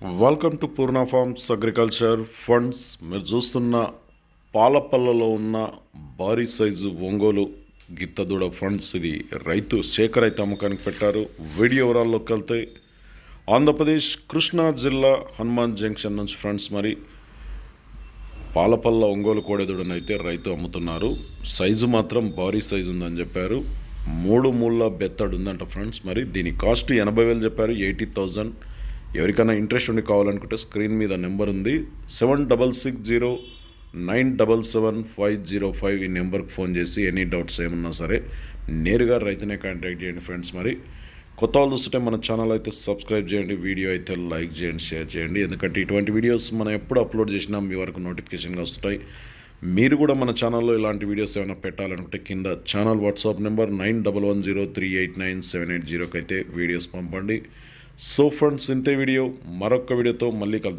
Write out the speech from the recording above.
Welcome to Purna farms agriculture funds మీరు చూస్తున్న పాలపల్లలో ఉన్న భారీ సైజు ఒంగోలు గిత్తదూడ ఫండ్స్ ఇది రైతు శేఖర్ అయితే అమ్మకానికి పెట్టారు. వీడియో వివరాల్లోకి వెళ్తే ఆంధ్రప్రదేశ్ కృష్ణా జిల్లా హనుమాన్ జంక్షన్ నుంచి ఫ్రెండ్స్ మరి పాలపల్ల ఒంగోలు కోడెదూడని అయితే రైతు అమ్ముతున్నారు. సైజు మాత్రం భారీ సైజు ఉందని చెప్పారు. మూడు మూళ్ళ బెత్తడు ఉందంట ఫ్రెండ్స్ మరి దీని కాస్ట్ ఎనభై వేలు చెప్పారు. ఎయిటీ థౌజండ్ ఎవరికైనా ఇంట్రెస్ట్ ఉండి కావాలనుకుంటే స్క్రీన్ మీద నెంబర్ ఉంది. Seven double six zero nine double seven five zero five ఈ నెంబర్కి ఫోన్ చేసి ఎనీ డౌట్స్ ఏమన్నా సరే నేరుగా రైతునే కాంటాక్ట్ చేయండి ఫ్రెండ్స్ మరి. కొత్త వాళ్ళు చూస్తుంటే మన ఛానల్ అయితే సబ్స్క్రైబ్ చేయండి వీడియో అయితే లైక్ చేయండి షేర్ చేయండి. ఎందుకంటే ఇటువంటి వీడియోస్ మనం ఎప్పుడు అప్లోడ్ చేసినా మీ వరకు నోటిఫికేషన్గా వస్తాయి. మీరు కూడా మన ఛానల్లో ఇలాంటి వీడియోస్ ఏమైనా పెట్టాలనుకుంటే కింద channel WhatsApp number nine double one zero three eight nine seven eight జీరోకి అయితే వీడియోస్ పంపండి. సో ఫ్రెండ్స్ ఇంతే వీడియో మరొక వీడియోతో మళ్ళీ కలుద్దాం.